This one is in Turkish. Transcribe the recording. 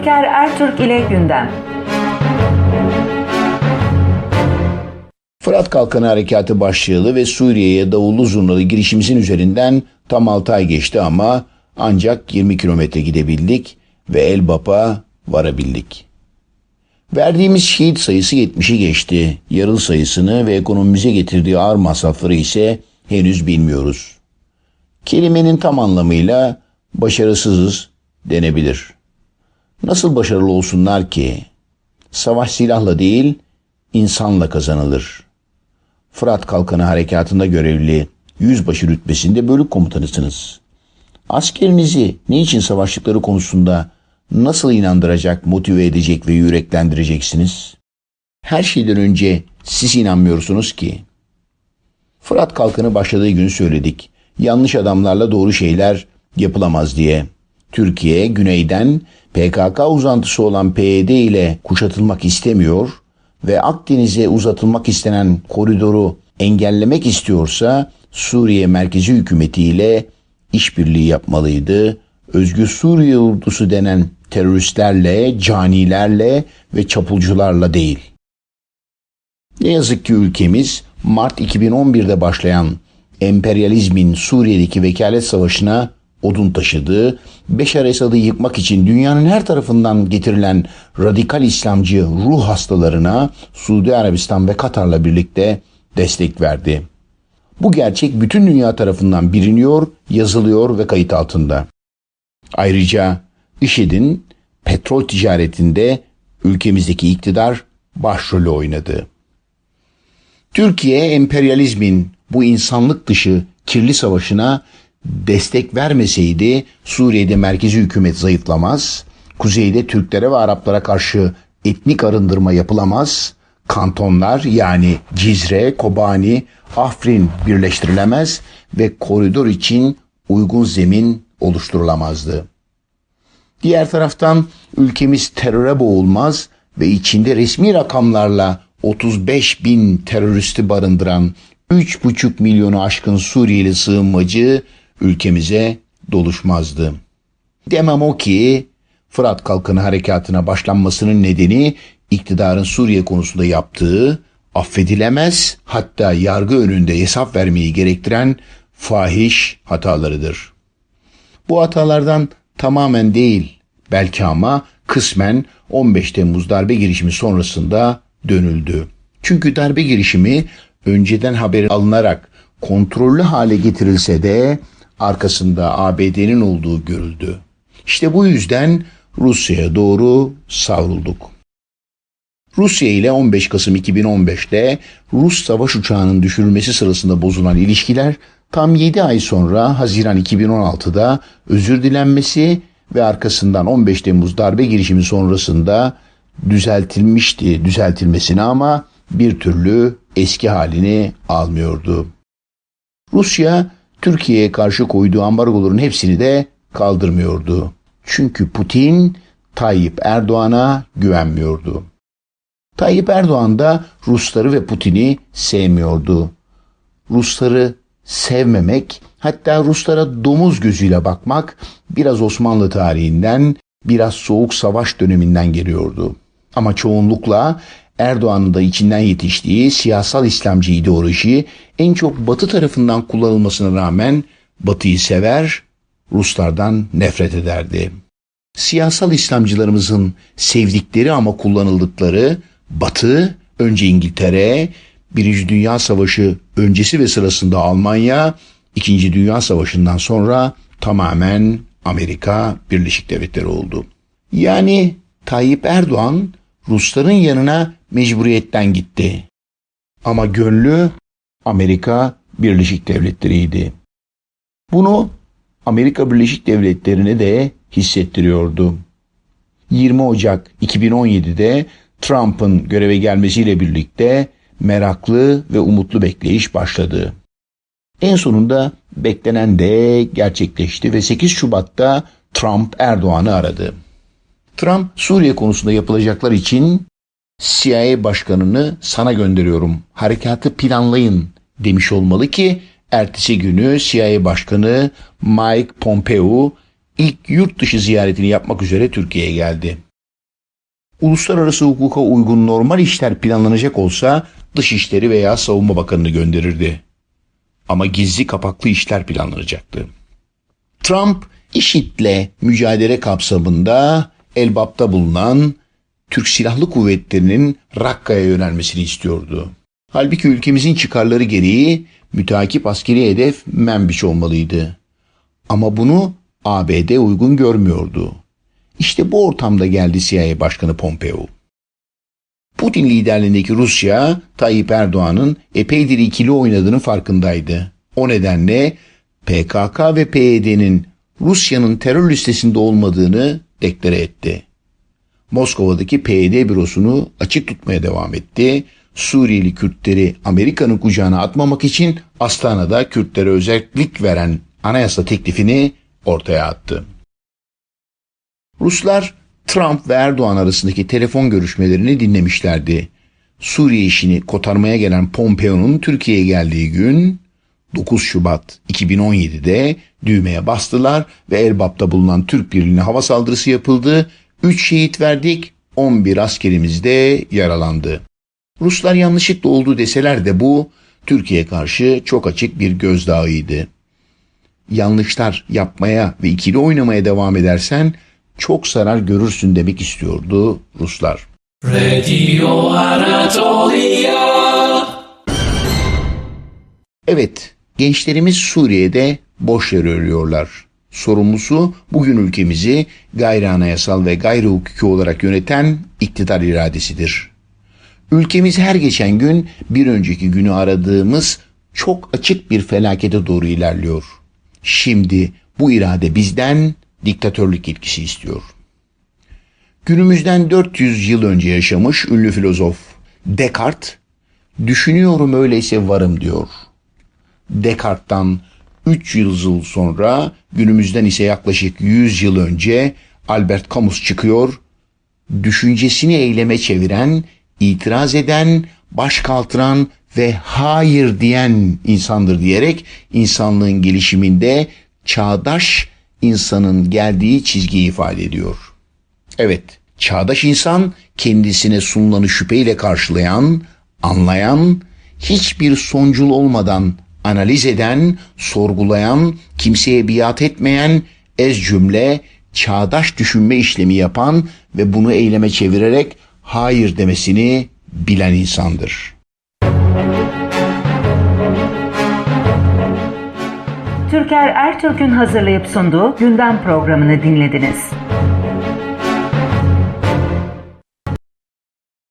Ülker Ertürk ile gündem. Fırat Kalkanı Harekatı başlığı ve Suriye'ye davullu zurnalı girişimizin üzerinden tam 6 ay geçti ama ancak 20 kilometre gidebildik ve Elbap'a varabildik. Verdiğimiz şehit sayısı 70'i geçti. Yarıl sayısını ve ekonomimize getirdiği ağır masrafları ise henüz bilmiyoruz. Kelimenin tam anlamıyla başarısızız denebilir. Nasıl başarılı olsunlar ki? Savaş silahla değil, insanla kazanılır. Fırat Kalkanı Harekatı'nda görevli yüzbaşı rütbesinde bölük komutanısınız. Askerinizi ne için savaştıkları konusunda nasıl inandıracak, motive edecek ve yüreklendireceksiniz? Her şeyden önce siz inanmıyorsunuz ki. Fırat Kalkanı başladığı gün söyledik. Yanlış adamlarla doğru şeyler yapılamaz diye. Türkiye güneyden PKK uzantısı olan PYD ile kuşatılmak istemiyor ve Akdeniz'e uzatılmak istenen koridoru engellemek istiyorsa Suriye merkezi hükümetiyle işbirliği yapmalıydı. Özgür Suriye ordusu denen teröristlerle, canilerle ve çapulcularla değil. Ne yazık ki ülkemiz Mart 2011'de başlayan emperyalizmin Suriye'deki vekalet savaşına odun taşıdı. Beşar Esad'ı yıkmak için dünyanın her tarafından getirilen radikal İslamcı ruh hastalarına Suudi Arabistan ve Katar'la birlikte destek verdi. Bu gerçek bütün dünya tarafından biliniyor, yazılıyor ve kayıt altında. Ayrıca IŞİD'in petrol ticaretinde ülkemizdeki iktidar başrolü oynadı. Türkiye emperyalizmin bu insanlık dışı kirli savaşına destek vermeseydi Suriye'de merkezi hükümet zayıflamaz, kuzeyde Türklere ve Araplara karşı etnik arındırma yapılamaz, kantonlar yani Cizre, Kobani, Afrin birleştirilemez ve koridor için uygun zemin oluşturulamazdı. Diğer taraftan ülkemiz teröre boğulmaz ve içinde resmi rakamlarla 35 bin teröristi barındıran 3,5 milyonu aşkın Suriyeli sığınmacı ülkemize doluşmazdı. Demem o ki Fırat Kalkanı Harekatı'na başlanmasının nedeni iktidarın Suriye konusunda yaptığı affedilemez hatta yargı önünde hesap vermeyi gerektiren fahiş hatalarıdır. Bu hatalardan tamamen değil belki ama kısmen 15 Temmuz darbe girişimi sonrasında dönüldü. Çünkü darbe girişimi önceden haber alınarak kontrollü hale getirilse de arkasında ABD'nin olduğu görüldü. İşte bu yüzden Rusya'ya doğru savrulduk. Rusya ile 15 Kasım 2015'te Rus savaş uçağının düşürülmesi sırasında bozulan ilişkiler tam 7 ay sonra Haziran 2016'da özür dilenmesi ve arkasından 15 Temmuz darbe girişimi sonrasında düzeltilmişti düzeltilmesine ama bir türlü eski halini almıyordu. Rusya Türkiye'ye karşı koyduğu ambargoların hepsini de kaldırmıyordu. Çünkü Putin Tayyip Erdoğan'a güvenmiyordu. Tayyip Erdoğan da Rusları ve Putin'i sevmiyordu. Rusları sevmemek, hatta Ruslara domuz gözüyle bakmak biraz Osmanlı tarihinden, biraz Soğuk Savaş döneminden geliyordu. Ama çoğunlukla Erdoğan'ın da içinden yetiştiği siyasal İslamcı ideoloji en çok Batı tarafından kullanılmasına rağmen Batı'yı sever, Ruslardan nefret ederdi. Siyasal İslamcılarımızın sevdikleri ama kullanıldıkları Batı, önce İngiltere, Birinci Dünya Savaşı öncesi ve sırasında Almanya, İkinci Dünya Savaşı'ndan sonra tamamen Amerika Birleşik Devletleri oldu. Yani Tayyip Erdoğan Rusların yanına mecburiyetten gitti. Ama gönlü Amerika Birleşik Devletleri'ydi. Bunu Amerika Birleşik Devletleri'ne de hissettiriyordu. 20 Ocak 2017'de Trump'ın göreve gelmesiyle birlikte meraklı ve umutlu bekleyiş başladı. En sonunda beklenen de gerçekleşti ve 8 Şubat'ta Trump Erdoğan'ı aradı. Trump Suriye konusunda yapılacaklar için CIA başkanını sana gönderiyorum. Harekatı planlayın demiş olmalı ki ertesi günü CIA başkanı Mike Pompeo ilk yurt dışı ziyaretini yapmak üzere Türkiye'ye geldi. Uluslararası hukuka uygun normal işler planlanacak olsa Dışişleri veya Savunma Bakanı'nı gönderirdi. Ama gizli kapaklı işler planlanacaktı. Trump, IŞİD'le mücadele kapsamında Elbap'ta bulunan Türk Silahlı Kuvvetleri'nin Rakka'ya yönelmesini istiyordu. Halbuki ülkemizin çıkarları gereği müteakip askeri hedef Menbiç olmalıydı. Ama bunu ABD uygun görmüyordu. İşte bu ortamda geldi CIA Başkanı Pompeo. Putin liderliğindeki Rusya, Tayyip Erdoğan'ın epeydir ikili oynadığının farkındaydı. O nedenle PKK ve PYD'nin Rusya'nın terör listesinde olmadığını deklare etti. Moskova'daki PYD bürosunu açık tutmaya devam etti. Suriyeli Kürtleri Amerika'nın kucağına atmamak için Astana'da Kürtlere özellik veren anayasa teklifini ortaya attı. Ruslar Trump ve Erdoğan arasındaki telefon görüşmelerini dinlemişlerdi. Suriye işini kotarmaya gelen Pompeo'nun Türkiye'ye geldiği gün 9 Şubat 2017'de düğmeye bastılar ve Elbap'ta bulunan Türk birliğine hava saldırısı yapıldı. 3 şehit verdik, 11 askerimiz de yaralandı. Ruslar yanlışlıkla olduğu deseler de bu Türkiye karşı çok açık bir gözdağıydı. Yanlışlar yapmaya ve ikili oynamaya devam edersen çok zarar görürsün demek istiyordu Ruslar. Radio Anatolia. Evet, gençlerimiz Suriye'de boş yere ölüyorlar. Sorumlusu bugün ülkemizi gayri anayasal ve gayri hukuki olarak yöneten iktidar iradesidir. Ülkemiz her geçen gün bir önceki günü aradığımız çok açık bir felakete doğru ilerliyor. Şimdi bu irade bizden diktatörlük etkisi istiyor. Günümüzden 400 yıl önce yaşamış ünlü filozof Descartes, düşünüyorum öyleyse varım diyor. Descartes'tan 3 yıl sonra günümüzden ise yaklaşık 100 yıl önce Albert Camus çıkıyor. Düşüncesini eyleme çeviren, itiraz eden, baş kaldıran ve hayır diyen insandır diyerek insanlığın gelişiminde çağdaş insanın geldiği çizgiyi ifade ediyor. Evet, çağdaş insan kendisine sunulanı şüpheyle karşılayan, anlayan, hiçbir sonucul olmadan analiz eden, sorgulayan, kimseye biat etmeyen, ez cümle, çağdaş düşünme işlemi yapan ve bunu eyleme çevirerek hayır demesini bilen insandır. Türker Ertürk'ün hazırlayıp sunduğu gündem programını dinlediniz.